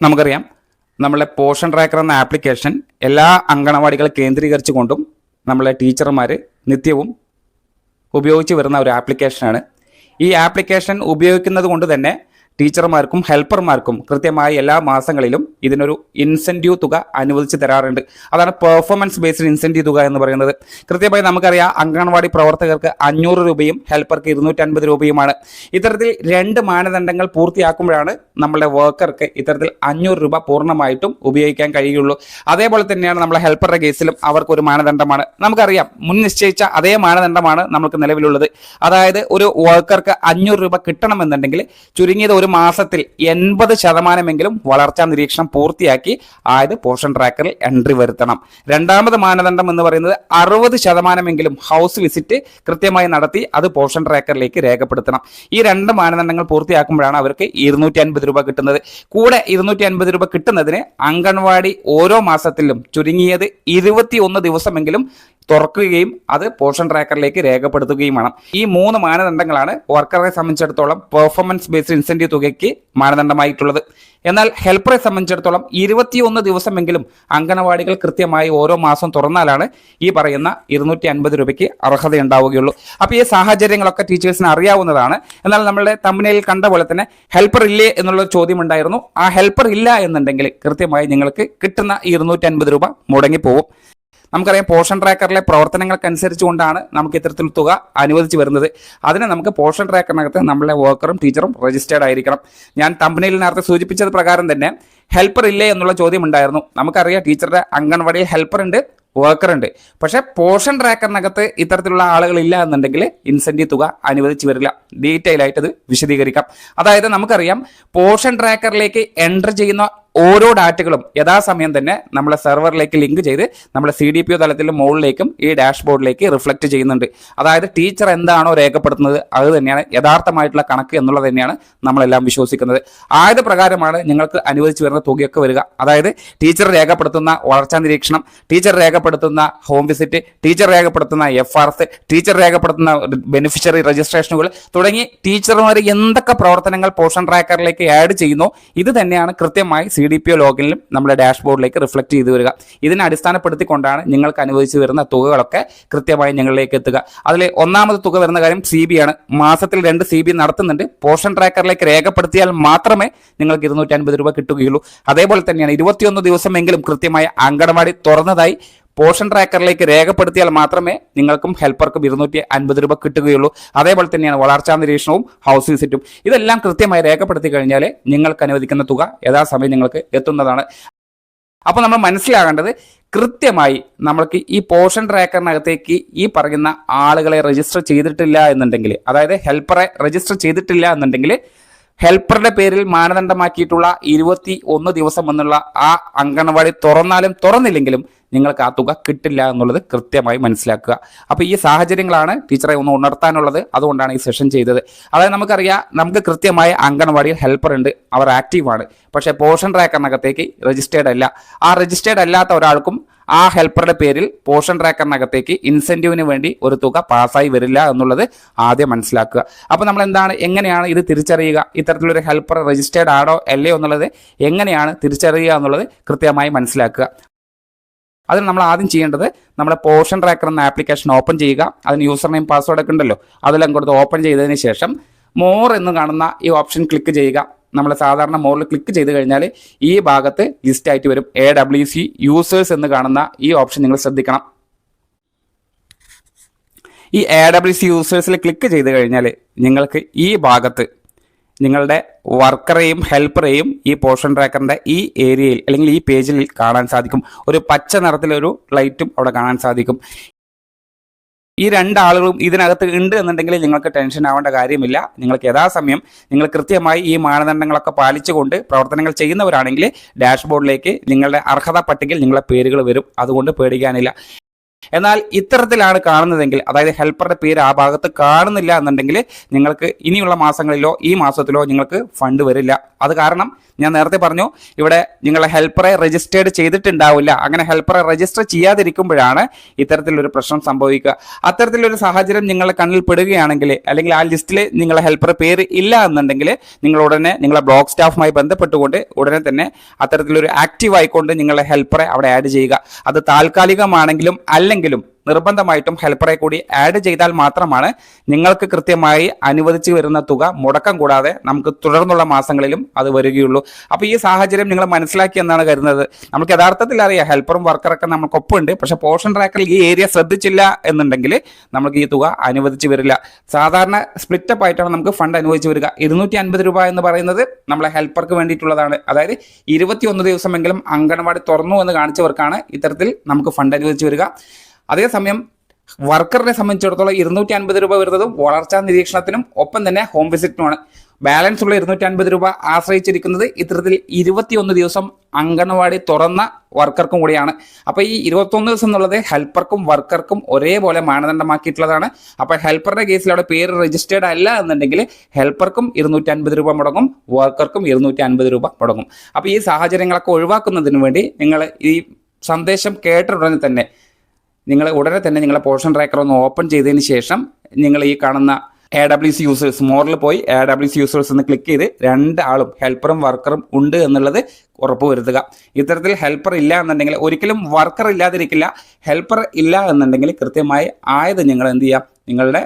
നമുക്കറിയാം നമ്മളെ portion tracker എന്ന ആപ്ലിക്കേഷൻ എല്ലാ അങ്കണവാടികളെ കേന്ദ്രീകരിച്ചുകൊണ്ടും നമ്മളെ ടീച്ചർമാർ നിത്യവും ഉപയോഗിച്ച് വരുന്ന ഒരു ആപ്ലിക്കേഷനാണ് ഈ ആപ്ലിക്കേഷൻ ഉപയോഗിക്കുന്നത് കൊണ്ട് തന്നെ ടീച്ചർമാർക്കും ഹെൽപ്പർമാർക്കും കൃത്യമായി എല്ലാ മാസങ്ങളിലും ഇതിനൊരു ഇൻസെന്റീവ് തുക അനുവദിച്ച് തരാറുണ്ട്. അതാണ് പെർഫോമൻസ് ബേസ്ഡ് ഇൻസെന്റീവ് തുക എന്ന് പറയുന്നത്. കൃത്യമായി നമുക്കറിയാം അംഗൻവാടി പ്രവർത്തകർക്ക് അഞ്ഞൂറ് രൂപയും ഹെൽപ്പർക്ക് ഇരുന്നൂറ്റൻപത് രൂപയുമാണ്. ഇത്തരത്തിൽ രണ്ട് മാനദണ്ഡങ്ങൾ പൂർത്തിയാക്കുമ്പോഴാണ് നമ്മളുടെ വർക്കർക്ക് ഇത്തരത്തിൽ അഞ്ഞൂറ് രൂപ പൂർണമായിട്ടും ഉപയോഗിക്കാൻ കഴിയുള്ളൂ. അതേപോലെ തന്നെയാണ് നമ്മളെ ഹെൽപ്പറുടെ കേസിലും അവർക്ക് ഒരു മാനദണ്ഡമാണ്. നമുക്കറിയാം മുൻ നിശ്ചയിച്ച അതേ മാനദണ്ഡമാണ് നമുക്ക് നിലവിലുള്ളത്. അതായത് ഒരു വർക്കർക്ക് അഞ്ഞൂറ് രൂപ കിട്ടണമെന്നുണ്ടെങ്കിൽ ചുരുങ്ങിയത് ഒരു മാസത്തിൽ എൺപത് ശതമാനമെങ്കിലും വളർച്ചാ നിരീക്ഷണം പൂർത്തിയാക്കി ആയത് പോഷൻ ട്രാക്കറിൽ എൻട്രി വരുത്തണം. രണ്ടാമത് മാനദണ്ഡം എന്ന് പറയുന്നത് അറുപത് ശതമാനമെങ്കിലും ഹൗസ് വിസിറ്റ് കൃത്യമായി നടത്തി അത് പോഷൻ ട്രാക്കറിലേക്ക് രേഖപ്പെടുത്തണം. ഈ രണ്ട് മാനദണ്ഡങ്ങൾ പൂർത്തിയാക്കുമ്പോഴാണ് അവർക്ക് ഇരുന്നൂറ്റി അൻപത് രൂപ കിട്ടുന്നത്. കൂടെ ഇരുന്നൂറ്റി അൻപത് രൂപ കിട്ടുന്നതിന് അംഗൻവാടി ഓരോ മാസത്തിലും ചുരുങ്ങിയത് ഇരുപത്തി ഒന്ന് ദിവസമെങ്കിലും തുറക്കുകയും അത് പോർഷൻ ട്രാക്കറിലേക്ക് രേഖപ്പെടുത്തുകയും വേണം. ഈ മൂന്ന് മാനദണ്ഡങ്ങളാണ് വർക്കറെ സംബന്ധിച്ചിടത്തോളം പെർഫോമൻസ് ബേസ്ഡ് ഇൻസെന്റീവ് തുകയ്ക്ക് മാനദണ്ഡമായിട്ടുള്ളത്. എന്നാൽ ഹെൽപ്പറെ സംബന്ധിച്ചിടത്തോളം ഇരുപത്തിയൊന്ന് ദിവസമെങ്കിലും അംഗനവാടികൾ കൃത്യമായി ഓരോ മാസം തുറന്നാലാണ് ഈ പറയുന്ന ഇരുന്നൂറ്റി അൻപത് രൂപയ്ക്ക് അർഹത ഉണ്ടാവുകയുള്ളൂ അപ്പോൾ ഈ സാഹചര്യങ്ങളൊക്കെ ടീച്ചേഴ്സിന് അറിയാവുന്നതാണ്. എന്നാൽ നമ്മളുടെ തമ്മിനയിൽ കണ്ട പോലെ തന്നെ ഹെൽപ്പർ ഇല്ലേ എന്നുള്ള ചോദ്യം ഉണ്ടായിരുന്നു ആ ഹെൽപ്പർ ഇല്ല എന്നുണ്ടെങ്കിൽ കൃത്യമായി നിങ്ങൾക്ക് കിട്ടുന്ന ഇരുന്നൂറ്റി അൻപത് രൂപ മുടങ്ങിപ്പോവും. നമുക്കറിയാം പോഷൻ ട്രാക്കറിലെ പ്രവർത്തനങ്ങൾക്കനുസരിച്ചുകൊണ്ടാണ് നമുക്ക് ഇത്തരത്തിൽ തുക അനുവദിച്ച് വരുന്നത്. അതിന് നമുക്ക് പോഷൻ ട്രാക്കറിനകത്ത് നമ്മളെ വർക്കറും ടീച്ചറും രജിസ്റ്റേർഡ് ആയിരിക്കണം. ഞാൻ തമ്പനിയിൽ നേരത്തെ സൂചിപ്പിച്ചത് പ്രകാരം തന്നെ ഹെൽപ്പർ ഇല്ലേ എന്നുള്ള ചോദ്യം ഉണ്ടായിരുന്നു നമുക്കറിയാം ടീച്ചറുടെ അംഗൻവാടിയിൽ ഹെൽപ്പർ ഉണ്ട് വർക്കർ ഉണ്ട്. പക്ഷേ പോഷൻ ട്രാക്കറിനകത്ത് ഇത്തരത്തിലുള്ള ആളുകൾ ഇല്ല എന്നുണ്ടെങ്കിൽ ഇൻസെന്റീവ് തുക അനുവദിച്ച് വരില്ല. ഡീറ്റെയിൽ ആയിട്ട് അത് വിശദീകരിക്കാം. അതായത് നമുക്കറിയാം പോഷൻ ട്രാക്കറിലേക്ക് എന്റർ ചെയ്യുന്ന ഓരോ ഡാറ്റകളും യഥാസമയം തന്നെ നമ്മളെ സെർവറിലേക്ക് ലിങ്ക് ചെയ്ത് നമ്മുടെ സി ഡി പി ഒ തലത്തിലും മുകളിലേക്കും ഈ ഡാഷ്ബോർഡിലേക്ക് റിഫ്ലക്ട് ചെയ്യുന്നുണ്ട്. അതായത് ടീച്ചർ എന്താണോ രേഖപ്പെടുത്തുന്നത് അത് തന്നെയാണ് യഥാർത്ഥമായിട്ടുള്ള കണക്ക് എന്നുള്ളത് തന്നെയാണ് നമ്മളെല്ലാം വിശ്വസിക്കുന്നത്. ആയത് പ്രകാരമാണ് നിങ്ങൾക്ക് അനുവദിച്ചു വരുന്ന തുകയൊക്കെ വരിക. അതായത് ടീച്ചർ രേഖപ്പെടുത്തുന്ന വളർച്ചാ നിരീക്ഷണം ടീച്ചർ രേഖപ്പെടുത്തുന്ന ഹോം വിസിറ്റ് ടീച്ചർ രേഖപ്പെടുത്തുന്ന എഫ് ആർ എസ് ടീച്ചർ രേഖപ്പെടുത്തുന്ന ബെനിഫിഷ്യറി രജിസ്ട്രേഷനുകൾ തുടങ്ങി ടീച്ചർമാർ എന്തൊക്കെ പ്രവർത്തനങ്ങൾ പോഷൻ ട്രാക്കറിലേക്ക് ആഡ് ചെയ്യുന്നു ഇത് തന്നെയാണ് കൃത്യമായി സി ഡി പി ഒ ലോഗിനിലും നമ്മുടെ ഡാഷ്ബോർഡിലേക്ക് റിഫ്ലക്ട് ചെയ്തു വരിക. ഇതിനെ അടിസ്ഥാനപ്പെടുത്തിക്കൊണ്ടാണ് നിങ്ങൾക്ക് അനുവദിച്ചു വരുന്ന തുകകളൊക്കെ കൃത്യമായി ഞങ്ങളിലേക്ക് എത്തുക. അതിൽ ഒന്നാമത് തുക വരുന്ന കാര്യം സി ബി ആണ്. മാസത്തിൽ രണ്ട് സി ബി നടത്തുന്നുണ്ട്. പോഷൻ ട്രാക്കറിലേക്ക് രേഖപ്പെടുത്തിയാൽ മാത്രമേ നിങ്ങൾക്ക് ഇരുന്നൂറ്റി അൻപത് രൂപ കിട്ടുകയുള്ളൂ. അതേപോലെ തന്നെയാണ് ഇരുപത്തിയൊന്ന് ദിവസമെങ്കിലും കൃത്യമായ അങ്കണവാടി തുറന്നതായി പോഷൻ ട്രാക്കറിലേക്ക് രേഖപ്പെടുത്തിയാൽ മാത്രമേ നിങ്ങൾക്കും ഹെൽപ്പർക്കും ഇരുന്നൂറ്റി അൻപത് രൂപ കിട്ടുകയുള്ളൂ. അതേപോലെ തന്നെയാണ് വളർച്ചാ നിരീക്ഷണവും ഹൗസ് വിസിറ്റും ഇതെല്ലാം കൃത്യമായി രേഖപ്പെടുത്തി കഴിഞ്ഞാൽ നിങ്ങൾക്ക് അനുവദിക്കുന്ന തുക യഥാസമയം നിങ്ങൾക്ക് എത്തുന്നതാണ്. അപ്പോൾ നമ്മൾ മനസ്സിലാകേണ്ടത് കൃത്യമായി നമ്മൾക്ക് ഈ പോർഷൻ ട്രാക്കറിനകത്തേക്ക് ഈ പറയുന്ന ആളുകളെ രജിസ്റ്റർ ചെയ്തിട്ടില്ല എന്നുണ്ടെങ്കിൽ അതായത് ഹെൽപ്പറെ രജിസ്റ്റർ ചെയ്തിട്ടില്ല എന്നുണ്ടെങ്കിൽ ഹെൽപ്പറുടെ പേരിൽ മാനദണ്ഡമാക്കിയിട്ടുള്ള ഇരുപത്തി ഒന്ന് ദിവസം എന്നുള്ള ആ അങ്കണവാടി തുറന്നാലും തുറന്നില്ലെങ്കിലും നിങ്ങൾക്ക് ആ തുക കിട്ടില്ല എന്നുള്ളത് കൃത്യമായി മനസ്സിലാക്കുക. അപ്പോൾ ഈ സാഹചര്യങ്ങളാണ് ടീച്ചറെ ഒന്ന് ഉണർത്താനുള്ളത്. അതുകൊണ്ടാണ് ഈ സെഷൻ ചെയ്തത്. അതായത് നമുക്കറിയാം നമുക്ക് കൃത്യമായ അങ്കണവാടിയിൽ ഹെൽപ്പർ ഉണ്ട്. അവർ ആക്റ്റീവാണ്. പക്ഷേ പോഷൻ ട്രാക്കറിനകത്തേക്ക് രജിസ്റ്റേർഡ് അല്ല. ആ രജിസ്റ്റേർഡ് അല്ലാത്ത ഒരാൾക്കും ആ ഹെൽപ്പറുടെ പേരിൽ പോഷൻ ട്രാക്കറിനകത്തേക്ക് ഇൻസെന്റീവിന് വേണ്ടി ഒരു തുക പാസ്സായി വരില്ല എന്നുള്ളത് ആദ്യം മനസ്സിലാക്കുക. അപ്പോൾ നമ്മൾ എന്താണ് എങ്ങനെയാണ് ഇത് തിരിച്ചറിയുക? ഇത്തരത്തിലൊരു ഹെൽപ്പർ രജിസ്റ്റേർഡ് ആണോ അല്ലയോ എന്നുള്ളത് എങ്ങനെയാണ് തിരിച്ചറിയുക എന്നുള്ളത് കൃത്യമായി മനസ്സിലാക്കുക. അതിന് നമ്മൾ ആദ്യം ചെയ്യേണ്ടത് നമ്മുടെ പോർഷൻ ട്രാക്കർ എന്ന ആപ്ലിക്കേഷൻ ഓപ്പൺ ചെയ്യുക. അതിന് യൂസർ നെയിം പാസ്വേഡ് ഒക്കെ ഉണ്ടല്ലോ. അതെല്ലാം കൊടുത്ത് ഓപ്പൺ ചെയ്തതിന് ശേഷം മോർ എന്ന് കാണുന്ന ഈ ഓപ്ഷൻ ക്ലിക്ക് ചെയ്യുക. നമ്മൾ സാധാരണ മോറിൽ ക്ലിക്ക് ചെയ്ത് കഴിഞ്ഞാൽ ഈ ഭാഗത്ത് ലിസ്റ്റ് ആയിട്ട് വരും. എ ഡബ്ല്യു സി യൂസേഴ്സ് എന്ന് കാണുന്ന ഈ ഓപ്ഷൻ നിങ്ങൾ ശ്രദ്ധിക്കണം. ഈ എ ഡബ്ല്യു സി യൂസേഴ്സിൽ ക്ലിക്ക് ചെയ്ത് കഴിഞ്ഞാൽ നിങ്ങൾക്ക് ഈ ഭാഗത്ത് നിങ്ങളുടെ വർക്കറെയും ഹെൽപ്പറെയും ഈ പോർഷൻ ട്രാക്കറിന്റെ ഈ ഏരിയയിൽ അല്ലെങ്കിൽ ഈ പേജിൽ കാണാൻ സാധിക്കും. ഒരു പച്ച നിറത്തിലൊരു ലൈറ്റും അവിടെ കാണാൻ സാധിക്കും. ഈ രണ്ടാളുകളും ഇതിനകത്ത് ഉണ്ട് എന്നുണ്ടെങ്കിൽ നിങ്ങൾക്ക് ടെൻഷൻ ആവേണ്ട കാര്യമില്ല. നിങ്ങൾക്ക് യഥാസമയം നിങ്ങൾ കൃത്യമായി ഈ മാനദണ്ഡങ്ങളൊക്കെ പാലിച്ചുകൊണ്ട് പ്രവർത്തനങ്ങൾ ചെയ്യുന്നവരാണെങ്കിൽ ഡാഷ്ബോർഡിലേക്ക് നിങ്ങളുടെ അർഹത പട്ടികയിൽ നിങ്ങളുടെ പേരുകൾ വരും. അതുകൊണ്ട് പേടിക്കാനില്ല. എന്നാൽ ഇത്തരത്തിലാണ് കാണുന്നതെങ്കിൽ അതായത് ഹെൽപ്പറുടെ പേര് ആ ഭാഗത്ത് കാണുന്നില്ല എന്നുണ്ടെങ്കിൽ നിങ്ങൾക്ക് ഇനിയുള്ള മാസങ്ങളിലോ ഈ മാസത്തിലോ നിങ്ങൾക്ക് ഫണ്ട് വരില്ല. അത് കാരണം ഞാൻ നേരത്തെ പറഞ്ഞു ഇവിടെ നിങ്ങളെ ഹെൽപ്പറെ രജിസ്റ്റേർഡ് ചെയ്തിട്ടുണ്ടാവില്ല. അങ്ങനെ ഹെൽപ്പറെ രജിസ്റ്റർ ചെയ്യാതിരിക്കുമ്പോഴാണ് ഇത്തരത്തിലൊരു പ്രശ്നം സംഭവിക്കുക. അത്തരത്തിലൊരു സാഹചര്യം നിങ്ങളുടെ കണ്ണിൽ പെടുകയാണെങ്കിൽ അല്ലെങ്കിൽ ആ ലിസ്റ്റിൽ നിങ്ങളെ ഹെൽപ്പർ പേര് ഇല്ല എന്നുണ്ടെങ്കിൽ നിങ്ങൾ ഉടനെ നിങ്ങളെ ബ്ലോക്ക് സ്റ്റാഫുമായി ബന്ധപ്പെട്ടുകൊണ്ട് ഉടനെ തന്നെ അത്തരത്തിലൊരു ആക്റ്റീവ് ആയിക്കൊണ്ട് നിങ്ങളെ ഹെൽപ്പറെ അവിടെ ആഡ് ചെയ്യുക. അത് താൽക്കാലികമാണെങ്കിലും അല്ലെങ്കിലും നിർബന്ധമായിട്ടും ഹെൽപ്പറെ കൂടി ആഡ് ചെയ്താൽ മാത്രമാണ് നിങ്ങൾക്ക് കൃത്യമായി അനുവദിച്ചു വരുന്ന തുക മുടക്കം കൂടാതെ നമുക്ക് തുടർന്നുള്ള മാസങ്ങളിലും അത് വരികയുള്ളൂ. അപ്പോൾ ഈ സാഹചര്യം നിങ്ങൾ മനസ്സിലാക്കി എന്നാണ് കരുതുന്നത്. നമുക്ക് യഥാർത്ഥത്തിൽ അറിയാം ഹെൽപ്പറും വർക്കറൊക്കെ നമുക്കൊപ്പമുണ്ട് പക്ഷെ പോർഷൻ ട്രാക്കറിൽ ഈ ഏരിയ ശ്രദ്ധിച്ചില്ല എന്നുണ്ടെങ്കിൽ നമുക്ക് ഈ തുക അനുവദിച്ചു വരില്ല. സാധാരണ സ്പ്ലിറ്റപ്പ് ആയിട്ടാണ് നമുക്ക് ഫണ്ട് അനുവദിച്ചു വരിക. ഇരുന്നൂറ്റി അൻപത് രൂപ എന്ന് പറയുന്നത് നമ്മളെ ഹെൽപ്പർക്ക് വേണ്ടിയിട്ടുള്ളതാണ്. അതായത് ഇരുപത്തിയൊന്ന് ദിവസമെങ്കിലും അംഗൻവാടി തുറന്നു എന്ന് കാണിച്ചവർക്കാണ് ഇത്തരത്തിൽ നമുക്ക് ഫണ്ട് അനുവദിച്ചു വരിക. അതേസമയം വർക്കറിനെ സംബന്ധിച്ചിടത്തോളം ഇരുന്നൂറ്റി അൻപത് രൂപ വരുന്നതും വളർച്ചാ നിരീക്ഷണത്തിനും ഒപ്പം തന്നെ ഹോം വിസിറ്റിനുമാണ് ബാലൻസ് ഉള്ള ഇരുന്നൂറ്റി അൻപത് രൂപ ആശ്രയിച്ചിരിക്കുന്നത് ഇത്തരത്തിൽ ഇരുപത്തിയൊന്ന് ദിവസം അംഗൻവാടി തുറന്ന വർക്കർക്കും കൂടിയാണ്. അപ്പോൾ ഈ ഇരുപത്തൊന്ന് ദിവസം എന്നുള്ളത് ഹെൽപ്പർക്കും വർക്കർക്കും ഒരേപോലെ മാനദണ്ഡമാക്കിയിട്ടുള്ളതാണ്. അപ്പോൾ ഹെൽപ്പറുടെ കേസിൽ അവിടെ പേര് രജിസ്റ്റേർഡ് അല്ല എന്നുണ്ടെങ്കിൽ ഹെൽപ്പർക്കും ഇരുന്നൂറ്റി അൻപത് രൂപ മുടങ്ങും വർക്കർക്കും ഇരുന്നൂറ്റി അൻപത് രൂപ മുടങ്ങും. അപ്പോൾ ഈ സാഹചര്യങ്ങളൊക്കെ ഒഴിവാക്കുന്നതിന് വേണ്ടി നിങ്ങൾ ഈ സന്ദേശം കേട്ട ഉടനെ തന്നെ നിങ്ങൾ ഉടനെ തന്നെ നിങ്ങളെ പോർഷൻ ട്രാക്കർ ഒന്ന് ഓപ്പൺ ചെയ്തതിന് ശേഷം നിങ്ങൾ ഈ കാണുന്ന എ ഡബ്ല്യു സി യൂസേഴ്സ് മോറിൽ പോയി എ ഡബ്ല്യു സി യൂസേഴ്സ് എന്ന് ക്ലിക്ക് ചെയ്ത് രണ്ടാളും ഹെൽപ്പറും വർക്കറും ഉണ്ട് എന്നുള്ളത് ഉറപ്പ് വരുത്തുക. ഇത്തരത്തിൽ ഹെൽപ്പർ ഇല്ല എന്നുണ്ടെങ്കിൽ ഒരിക്കലും വർക്കർ ഇല്ലാതിരിക്കില്ല. ഹെൽപ്പർ ഇല്ല എന്നുണ്ടെങ്കിൽ കൃത്യമായി ആയത് നിങ്ങൾ എന്ത് ചെയ്യുക നിങ്ങളുടെ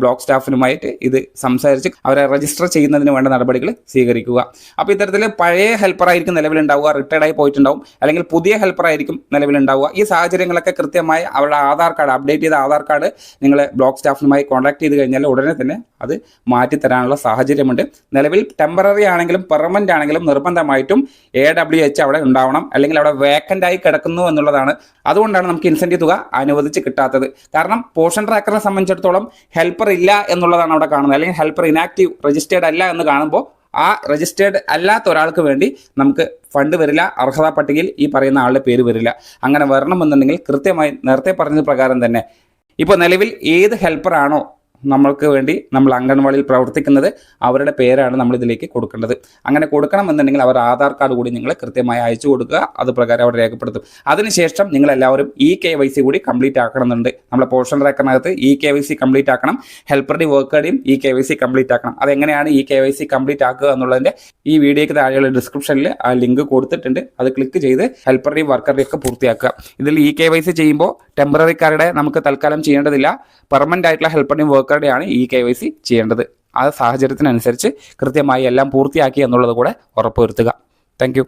ബ്ലോക്ക് സ്റ്റാഫിനുമായിട്ട് ഇത് സംസാരിച്ച് അവരെ രജിസ്റ്റർ ചെയ്യുന്നതിന് വേണ്ട നടപടികൾ സ്വീകരിക്കുക. അപ്പോൾ ഇത്തരത്തിൽ പഴയ ഹെൽപ്പറായിരിക്കും നിലവിലുണ്ടാവുക റിട്ടയർഡ് ആയി പോയിട്ടുണ്ടാവും. അല്ലെങ്കിൽ പുതിയ ഹെൽപ്പറായിരിക്കും നിലവിലുണ്ടാവുക. ഈ സാഹചര്യങ്ങളൊക്കെ കൃത്യമായി അവരുടെ ആധാർ കാർഡ് അപ്ഡേറ്റ് ചെയ്ത ആധാർ കാർഡ് നിങ്ങൾ ബ്ലോക്ക് സ്റ്റാഫിനുമായി കോൺടാക്ട് ചെയ്ത് കഴിഞ്ഞാൽ ഉടനെ തന്നെ അത് മാറ്റിത്തരാനുള്ള സാഹചര്യമുണ്ട്. നിലവിൽ ടെമ്പററി ആണെങ്കിലും പെർമനന്റ് ആണെങ്കിലും നിർബന്ധമായിട്ടും എ ഡബ്ല്യു എച്ച് അവിടെ ഉണ്ടാവണം. അല്ലെങ്കിൽ അവിടെ വേക്കന്റ് ആയി കിടക്കുന്നു എന്നുള്ളതാണ്. അതുകൊണ്ടാണ് നമുക്ക് ഇൻസെന്റീവ് തുക അനുവദിച്ച് കിട്ടാത്തത്. കാരണം പോർഷൻ ട്രാക്കറിനെ സംബന്ധിച്ചിടത്തോളം ഹെൽപ്പർ ഇല്ല എന്നുള്ളതാണ് അവിടെ കാണുന്നത്. അല്ലെങ്കിൽ ഹെൽപ്പർ ഇനാക്റ്റീവ് രജിസ്റ്റേർഡ് അല്ല എന്ന് കാണുമ്പോൾ ആ രജിസ്റ്റേർഡ് അല്ലാത്ത ഒരാൾക്ക് വേണ്ടി നമുക്ക് ഫണ്ട് വരില്ല അർഹതാ പട്ടികയിൽ ഈ പറയുന്ന ആളുടെ പേര് വരില്ല. അങ്ങനെ വരണമെന്നുണ്ടെങ്കിൽ കൃത്യമായി നേരത്തെ പറഞ്ഞത് പ്രകാരം തന്നെ. ഇപ്പോൾ നിലവിൽ ഏത് ഹെൽപ്പറാണോ നമ്മൾക്ക് വേണ്ടി നമ്മൾ അംഗൻവാടിയിൽ പ്രവർത്തിക്കുന്നത് അവരുടെ പേരാണ് നമ്മൾ ഇതിലേക്ക് കൊടുക്കേണ്ടത്. അങ്ങനെ കൊടുക്കണമെന്നുണ്ടെങ്കിൽ അവർ ആധാർ കാർഡ് കൂടി നിങ്ങൾ കൃത്യമായി അയച്ചു കൊടുക്കുക. അത് പ്രകാരം അവർ രേഖപ്പെടുത്തും. അതിനുശേഷം നിങ്ങൾ എല്ലാവരും ഇ കെ വൈ സി കൂടി കംപ്ലീറ്റ് ആക്കണമെന്നുണ്ട്. നമ്മളെ Poshan റേക്കറിനകത്ത് E K Y C complete ആക്കണം. ഹെൽപ്പറുടെ വർക്കറുടെയും E K Y C complete ആക്കണം. അതെങ്ങനെയാണ് E K Y C complete ആക്കുക എന്നുള്ളതിന്റെ ഈ വീഡിയോയ്ക്ക് താഴെയുള്ള ഡിസ്ക്രിപ്ഷനിൽ ആ ലിങ്ക് കൊടുത്തിട്ടുണ്ട്. അത് ക്ലിക്ക് ചെയ്ത് ഹെൽപ്പറുടെയും വർക്കറുടെയും ഒക്കെ പൂർത്തിയാക്കുക. ഇതിൽ ഇ കെ വൈ സി ചെയ്യുമ്പോൾ ടെമ്പററിക്കാരുടെ നമുക്ക് തൽക്കാലം ചെയ്യേണ്ടതില്ല. പെർമനന്റ് ആയിട്ടുള്ള ഹെൽപ്പറുടെയും വർക്കറുടെയാണ് ഈ കെ വൈ സി ചെയ്യേണ്ടത്. ആ സാഹചര്യത്തിനനുസരിച്ച് കൃത്യമായി എല്ലാം പൂർത്തിയാക്കി എന്നുള്ളത് കൂടെ ഉറപ്പുവരുത്തുക. താങ്ക്